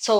So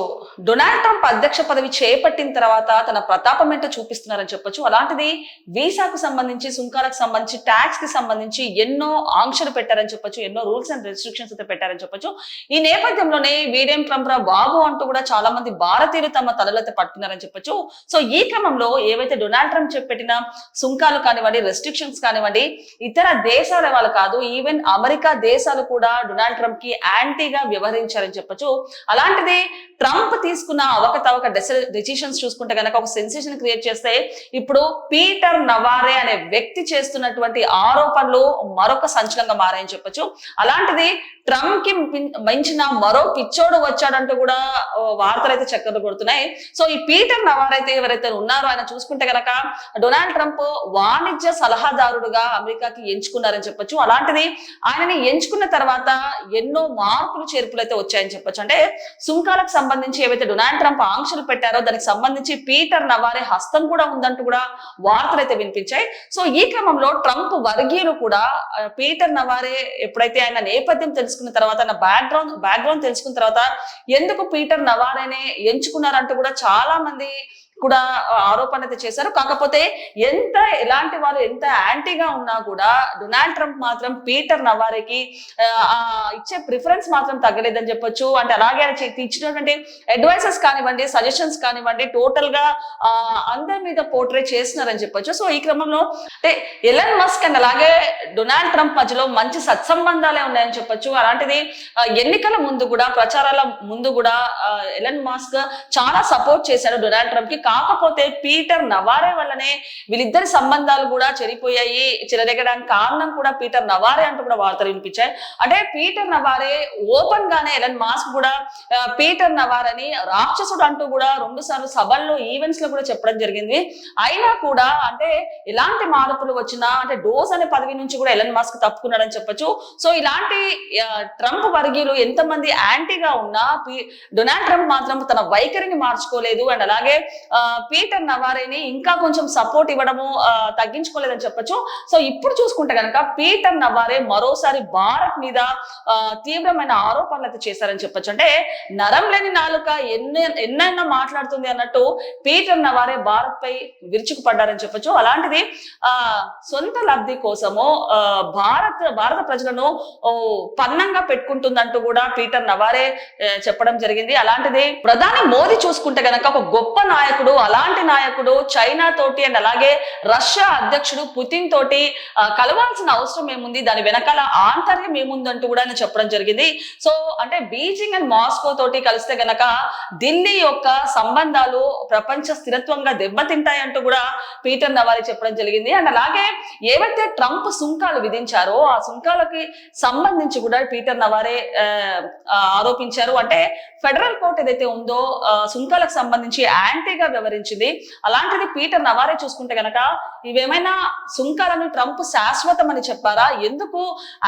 Donald Trump అధ్యక్ష పదవి చేపట్టిన తర్వాత తన ప్రతాపం ఏంటో చూపిస్తున్నారని చెప్పొచ్చు. అలాంటిది వీసాకు సంబంధించి సుంకాలకు సంబంధించి ట్యాక్స్కి సంబంధించి ఎన్నో ఆంక్షలు పెట్టారని చెప్పొచ్చు. ఎన్నో రూల్స్ అండ్ రెస్ట్రిక్షన్స్ అయితే పెట్టారని చెప్పొచ్చు. ఈ నేపథ్యంలోనే వీడియం ట్రంప్ రా బాబు అంటూ కూడా చాలా మంది భారతీయులు తమ తలలైతే పట్టుకున్నారని చెప్పొచ్చు. సో ఈ క్రమంలో ఏవైతే డొనాల్డ్ ట్రంప్ చెప్పెట్టిన సుంకాలు కానివ్వండి రెస్ట్రిక్షన్స్ కానివ్వండి ఇతర దేశాల వాళ్ళు కాదు ఈవెన్ అమెరికా దేశాలు కూడా డొనాల్డ్ ట్రంప్కి యాంటీగా వ్యవహరించారని చెప్పొచ్చు. అలాంటిది ట్రంప్ తీసుకున్న అవకతవక డెసిషన్స్ చూసుకుంటే కనుక ఒక సెన్సేషన్ క్రియేట్ చేస్తే ఇప్పుడు పీటర్ నవారే అనే వ్యక్తి చేస్తున్నటువంటి ఆరోపణలు మరొక సంచలనంగా మారాయని చెప్పొచ్చు. అలాంటిది ట్రంప్కి మించిన మరో పిచ్చోడు వచ్చాడంటూ కూడా వార్తలు అయితే చక్కర్లు కొడుతున్నాయి. సో ఈ పీటర్ నవార్ అయితే ఎవరైతే ఉన్నారో ఆయన చూసుకుంటే కనుక డొనాల్డ్ ట్రంప్ వాణిజ్య సలహాదారుడుగా అమెరికాకి ఎంచుకున్నారని చెప్పొచ్చు. అలాంటిది ఆయనని ఎంచుకున్న తర్వాత ఎన్నో మార్పులు చేర్పులు అయితే వచ్చాయని చెప్పొచ్చు. అంటే సుంకాలకు సంబంధించి ఏవైతే డొనాల్డ్ ట్రంప్ ఆంక్షలు పెట్టారో దానికి సంబంధించి పీటర్ నవారే హస్తం కూడా ఉందంటూ కూడా వార్తలు అయితే వినిపించాయి. సో ఈ క్రమంలో ట్రంప్ వర్గీయులు కూడా పీటర్ నవారే ఎప్పుడైతే ఆయన నేపథ్యం తెలుసుకున్న తర్వాత ఆయన బ్యాక్గ్రౌండ్ బ్యాక్గ్రౌండ్ తెలుసుకున్న తర్వాత ఎందుకు పీటర్ నవారేనే ఎంచుకున్నారంటూ కూడా చాలా మంది కూడా ఆరోపణ అయితే చేశారు. కాకపోతే ఎంత ఎలాంటి వారు ఎంత యాంటీగా ఉన్నా కూడా డొనాల్డ్ ట్రంప్ మాత్రం పీటర్ నవారికి ఆ, ఇచ్చే ప్రిఫరెన్స్ మాత్రం తగ్గలేదని చెప్పొచ్చు. అంటే అలాగే ఆయన ఇచ్చినటువంటి అడ్వైసెస్ కానివ్వండి సజెషన్స్ కానివ్వండి టోటల్గా అందరి మీద పోర్ట్రేట్ చేస్తున్నారని చెప్పొచ్చు. సో ఈ క్రమంలో అంటే ఎలన్ మస్క్ అండ్ అలాగే డొనాల్డ్ ట్రంప్ మధ్యలో మంచి సత్సంబంధాలే ఉన్నాయని చెప్పొచ్చు. అలాంటిది ఎన్నికల ముందు కూడా ప్రచారాల ముందు కూడా ఎలన్ మాస్క్ చాలా సపోర్ట్ చేశాడు డొనాల్డ్ ట్రంప్కి కాకపోతే పీటర్ నవారే వల్లనే వీళ్ళిద్దరి సంబంధాలు కూడా చెడిపోయాయి. చెలరేగడానికి కారణం కూడా పీటర్ నవారే అంటూ కూడా వార్తలు వినిపించాయి. అంటే పీటర్ నవారే ఓపెన్ గానే ఎలన్ మాస్క్ కూడా పీటర్ నవారని రాక్షసుడు అంటూ కూడా రెండు సార్లు సభల్లో ఈవెంట్స్లో కూడా చెప్పడం జరిగింది. అయినా కూడా అంటే ఎలాంటి మార్పులు వచ్చినా అంటే డోస్ అనే పదవి నుంచి కూడా ఎలన్ మాస్క్ తప్పుకున్నాడని చెప్పొచ్చు. సో ఇలాంటి ట్రంప్ వర్గీయులు ఎంతమంది యాంటీగా ఉన్నా పీ- డొనాల్డ్ ట్రంప్ మాత్రం తన వైఖరిని మార్చుకోలేదు. అండ్ అలాగే పీటర్ నవారేని ఇంకా కొంచెం సపోర్ట్ ఇవ్వడము తగ్గించుకోలేదని చెప్పొచ్చు. సో ఇప్పుడు చూసుకుంటే కనుక పీటర్ నవారే మరోసారి భారత్ మీద తీవ్రమైన ఆరోపణలు అయితే చేశారని చెప్పొచ్చు. అంటే నరం లేని నాలుక ఎన్ని ఎన్నైనా మాట్లాడుతుంది అన్నట్టు పీటర్ నవారే భారత్ పై విరుచుకుపడ్డారని చెప్పొచ్చు. అలాంటిది ఆ సొంత లబ్ధి కోసము భారత్ భారత ప్రజలను పన్నంగా పెట్టుకుంటుందంటూ కూడా పీటర్ నవారే చెప్పడం జరిగింది. అలాంటిది ప్రధాని మోదీ చూసుకుంటే గనక ఒక గొప్ప నాయకుడు అలాంటి నాయకుడు చైనా తోటి అండ్ అలాగే రష్యా అధ్యక్షుడు పుతిన్ తోటి కలవాల్సిన అవసరం ఏముంది? దాని వెనకాల ఆంతర్యం ఏముంది అంటూ కూడా ఆయన చెప్పడం జరిగింది. సో అంటే బీజింగ్ అండ్ మాస్కో తోటి కలిస్తే గనక ఢిల్లీ యొక్క సంబంధాలు ప్రపంచ స్థిరత్వంగా దెబ్బతింటాయంటూ కూడా పీటర్ నవాలి చెప్పడం జరిగింది. అండ్ అలాగే ఏవైతే ట్రంప్ సుంకాలు విధించారో ఆ సుంకాలకి సంబంధించి కూడా పీటర్ నవారే ఆరోపించారు. అంటే ఫెడరల్ కోర్ట్ ఏదైతే ఉందో సుంకాలకు సంబంధించి యాంటీగా వ్యవహరించింది. అలాంటిది పీటర్ నవారే చూసుకుంటే గనక ఇవేమైనా సుంకాలను ట్రంప్ శాశ్వతం అని చెప్పారా ఎందుకు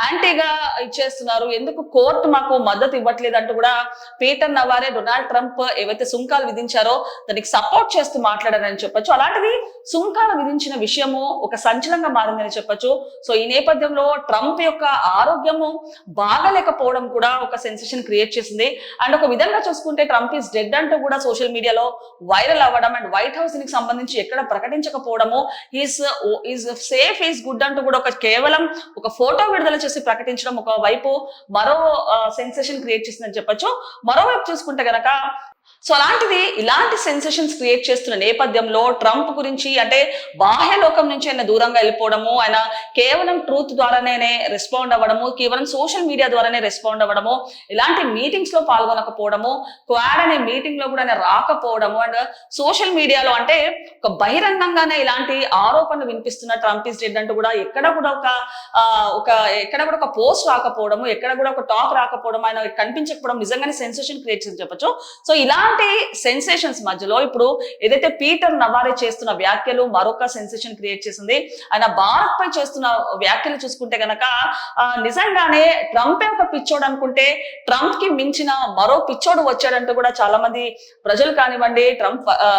యాంటీగా ఇచ్చేస్తున్నారు? ఎందుకు కోర్టు మాకు మద్దతు ఇవ్వట్లేదు అంటూ కూడా పీటర్ నవారే డొనాల్డ్ ట్రంప్ ఏవైతే సుంకాలు విధించారో దానికి సపోర్ట్ చేస్తూ మాట్లాడారని చెప్పొచ్చు. అలాంటిది సుంకాలు విధించిన విషయము ఒక సంచలనంగా మారిందని చెప్పొచ్చు. సో ఈ నేపథ్యంలో ట్రంప్ యొక్క ఆరోగ్యము బాగలేకపోవడం కూడా ఒక సెన్సేషన్ క్రియేట్ చేసింది. అండ్ ఒక విధంగా చూసుకుంటే ట్రంప్ ఈస్ డెడ్ అంటూ కూడా సోషల్ మీడియాలో వైరల్ అవ్వడం అండ్ వైట్ హౌస్కి సంబంధించి ఎక్కడ ప్రకటించకపోవడము is is safe is good అంటూ కూడా ఒక కేవలం ఒక ఫోటో విడుదల చేసి ప్రకటించడం ఒక వైపు మరో సెన్సేషన్ క్రియేట్ చేసిందని చెప్పొచ్చు. మరోవైపు చూసుకుంటే గనక సో అలాంటిది ఇలాంటి సెన్సేషన్స్ క్రియేట్ చేస్తున్న నేపథ్యంలో ట్రంప్ గురించి అంటే బాహ్య లోకం నుంచి ఆయన దూరంగా వెళ్ళిపోవడము ఆయన కేవలం ట్రూత్ ద్వారానే రెస్పాండ్ అవ్వడము కేవలం సోషల్ మీడియా ద్వారానే రెస్పాండ్ అవ్వడము ఇలాంటి మీటింగ్స్లో పాల్గొనకపోవడము క్వాడ్ అనే మీటింగ్లో కూడా ఆయన రాకపోవడము అండ్ సోషల్ మీడియాలో అంటే ఒక బహిరంగంగానే ఇలాంటి ఆరోపణలు వినిపిస్తున్న ట్రంప్ ఇస్ డెడ్ అంటూ కూడా ఎక్కడ కూడా ఒక ఒక ఎక్కడ కూడా ఒక పోస్ట్ రాకపోవడము ఎక్కడ కూడా ఒక టాక్ రాకపోవడం ఆయన కనిపించకపోవడం నిజంగానే సెన్సేషన్ క్రియేట్ చేసి చెప్పచ్చు. సో ఇలాంటి సెన్సేషన్స్ మధ్యలో ఇప్పుడు ఏదైతే పీటర్ నవారే చేస్తున్న వ్యాఖ్యలు మరొక సెన్సేషన్ క్రియేట్ చేసింది ఆయన భారత్ పై చేస్తున్న వ్యాఖ్యలు చూసుకుంటే గనక నిజంగానే ట్రంప్ ఒక పిచ్చోడు అనుకుంటే ట్రంప్కి మించిన మరో పిచ్చోడు వచ్చాడంటూ కూడా చాలా మంది ప్రజలు కానివ్వండి ట్రంప్ ఆ,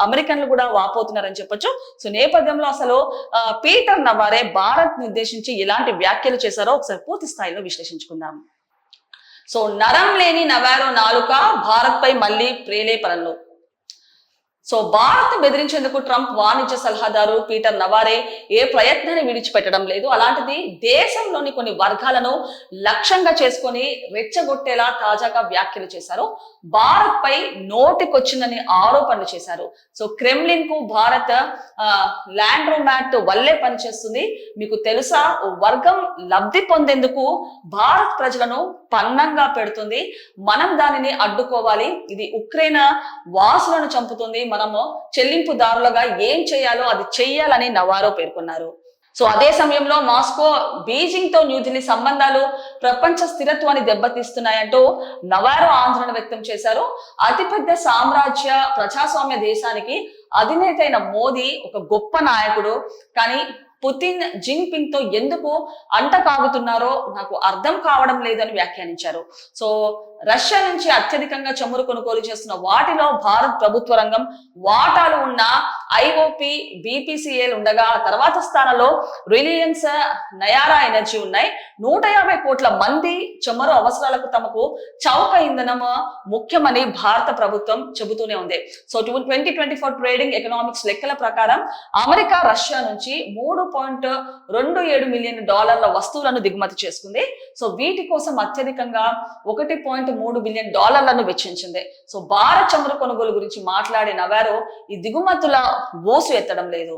అమెరికన్లు కూడా వాపోతున్నారని చెప్పొచ్చు. సో నేపథ్యంలో అసలు పీటర్ నవారే భారత్ నిర్దేశించి ఎలాంటి వ్యాఖ్యలు చేశారో ఒకసారి పూర్తి స్థాయిలో విశ్లేషించుకుందాం. సో నరం లేని నవారో నాలుక భారత్ పై మళ్ళీ ప్రేలేపనలు సో భారత్ బెదిరించేందుకు ట్రంప్ వాణిజ్య సలహాదారు పీటర్ నవారే ఏ ప్రయత్నాన్ని విడిచిపెట్టడం లేదు. అలాంటిది దేశంలోని కొన్ని వర్గాలను లక్ష్యంగా చేసుకొని రెచ్చగొట్టేలా తాజాగా వ్యాఖ్యలు చేశారు. భారత్ పై నోటికొచ్చిందని ఆరోపణలు చేశారు. సో క్రెమ్లిన్కు భారత్ ల్యాండ్ ల్యాండ్రోమాట్ వల్లే పనిచేస్తుంది. మీకు తెలుసా ఓ వర్గం లబ్ధి పొందేందుకు భారత్ ప్రజలను పన్నంగా పెడుతుంది. మనం దానిని అడ్డుకోవాలి. ఇది ఉక్రెయిన్ వాసులను చంపుతుంది. మనము చెల్లింపుదారులుగా ఏం చేయాలో అది చెయ్యాలని నవారో పేర్కొన్నారు. సో అదే సమయంలో మాస్కో బీజింగ్తో న్యూఢిల్లీ సంబంధాలు ప్రపంచ స్థిరత్వాన్ని దెబ్బతీస్తున్నాయంటూ నవారో ఆందోళన వ్యక్తం చేశారు. అతిపెద్ద సామ్రాజ్య ప్రజాస్వామ్య దేశానికి అధినేత అయిన మోదీ ఒక గొప్ప నాయకుడు. కానీ పుతిన్ జిన్పింగ్తో ఎందుకు అంట కాగుతున్నారో నాకు అర్థం కావడం లేదని వ్యాఖ్యానించారు. సో రష్యా నుంచి అత్యధికంగా చమురు కొనుగోలు చేస్తున్న వాటిలో భారత్ ప్రభుత్వ రంగం వాటాలు ఉన్న ఐఓపి బీపీసీఎల్ ఉండగా తర్వాత స్థానంలో రిలయన్స్ నయారా ఎనర్జీ ఉన్నాయి. నూట యాభై కోట్ల మంది చమురు అవసరాలకు తమకు చౌక ఇంధనం ముఖ్యమని భారత ప్రభుత్వం చెబుతూనే ఉంది. So two twenty twenty four trading economics లెక్కల ప్రకారం అమెరికా రష్యా నుంచి మూడు పాయింట్ రెండు ఏడు మిలియన్ డాలర్ల వస్తువులను దిగుమతి చేసుకుంది. సో వీటి కోసం అత్యధికంగా ఒకటి పాయింట్ మూడు బిలియన్ డాలర్లను వెచ్చించింది. సో భారత్ చమురు కొనుగోలు గురించి మాట్లాడిన వారు ఈ దిగుమతుల ఓసు ఎత్తడం లేదు.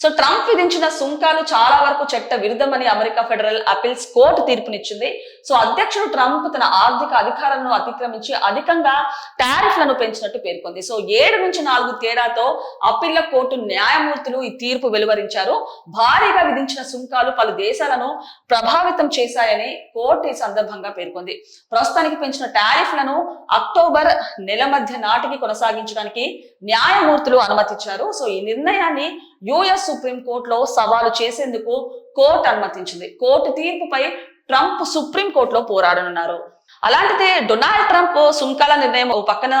సో ట్రంప్ విధించిన సుంకాలు చాలా వరకు చట్ట విరుద్ధమని అమెరికా ఫెడరల్ అపీల్స్ కోర్టు తీర్పునిచ్చింది. సో అధ్యక్షుడు ట్రంప్ తన ఆర్థిక అధికారాలను అతిక్రమించి అధికంగా టారిఫ్లను పెంచినట్టు పేర్కొంది. సో ఏడు నుంచి నాలుగు తేడాతో అప్పీళ్ళ కోర్టు న్యాయమూర్తులు ఈ తీర్పు వెలువరించారు. భారీగా విధించిన సుంకాలు పలు దేశాలను ప్రభావితం చేశాయని కోర్టు ఈ సందర్భంగా పేర్కొంది. ప్రస్తుతానికి పెంచిన టారిఫ్లను అక్టోబర్ నెల మధ్య నాటికి కొనసాగించడానికి న్యాయమూర్తులు అనుమతించారు సో ఈ నిర్ణయాన్ని యుఎస్ సుప్రీం కోర్టులో సవాలు చేసేందుకు కోర్టు అనుమతించింది. కోర్టు తీర్పుపై ట్రంప్ సుప్రీం కోర్టులో పోరాడనున్నారు. అలాంటిది డొనాల్డ్ ట్రంప్ సుంకాల నిర్ణయం ఓ పక్కన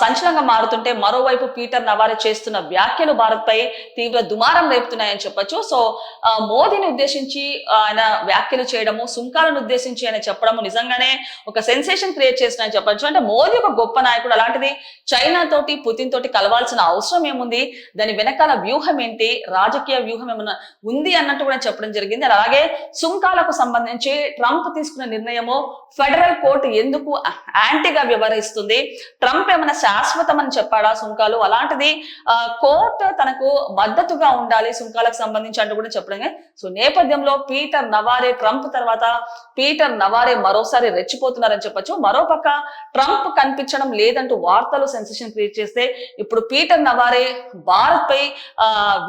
సంచలనంగా మారుతుంటే మరోవైపు పీటర్ నవారే చేస్తున్న వ్యాఖ్యలు భారత్ పై తీవ్ర దుమారం రేపుతున్నాయని చెప్పొచ్చు. సో మోదీని ఉద్దేశించి ఆయన వ్యాఖ్యలు చేయడము సుంకాలను ఉద్దేశించి ఆయన చెప్పడము నిజంగానే ఒక సెన్సేషన్ క్రియేట్ చేస్తున్నాయని చెప్పొచ్చు. అంటే మోదీ ఒక గొప్ప నాయకుడు. అలాంటిది చైనా తోటి పుతిన్ తోటి కలవాల్సిన అవసరం ఏముంది? దాని వెనకాల వ్యూహం ఏంటి? రాజకీయ వ్యూహం ఏమన్నా ఉంది అన్నట్టు కూడా చెప్పడం జరిగింది. అలాగే సుంకాలకు సంబంధించి ట్రంప్ తీసుకున్న నిర్ణయము ఫెడరల్ కోర్టు ఎందుకు యాంటీగా వ్యవహరిస్తుంది ట్రంప్ ఏమైనా శాశ్వతం అని చెప్పాడా సుంకాలు? అలాంటిది కోర్టు తనకు మద్దతుగా ఉండాలి సుంకాలకు సంబంధించి అంటూ కూడా చెప్పడం సో నేపథ్యంలో పీటర్ నవారే ట్రంప్ తర్వాత పీటర్ నవారే మరోసారి రెచ్చిపోతున్నారని చెప్పొచ్చు. మరోపక్క ట్రంప్ కనిపించడం లేదంటూ వార్తలు సెన్సేషన్ క్రియేట్ చేస్తే ఇప్పుడు పీటర్ నవారే భారత్ పై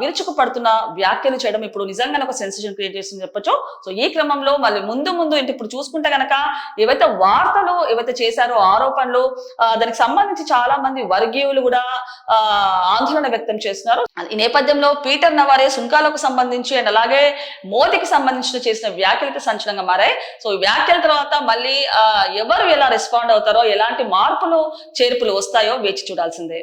విరుచుకు పడుతున్న వ్యాఖ్యలు చేయడం ఇప్పుడు నిజంగానే ఒక సెన్సేషన్ క్రియేట్ చేస్తుంది చెప్పొచ్చు. సో ఈ క్రమంలో మళ్ళీ ముందు ముందు ఇంటి ఇప్పుడు చూసుకుంటే గనక ఏవైతే వార్తలు ఏవైతే చేశారో ఆరోపణలు దానికి సంబంధించి చాలా మంది వర్గీయులు కూడా ఆందోళన వ్యక్తం చేస్తున్నారు. ఈ నేపథ్యంలో పీటర్ నవారే సుంకాలకు సంబంధించి అండ్ అలాగే మోదీకి సంబంధించిన చేసిన వ్యాఖ్యలతో సంచలనంగా మారాయి. సో ఈ వ్యాఖ్యల తర్వాత మళ్ళీ ఎవరు ఎలా రెస్పాండ్ అవుతారో ఎలాంటి మార్పులు చేర్పులు వస్తాయో వేచి చూడాల్సిందే.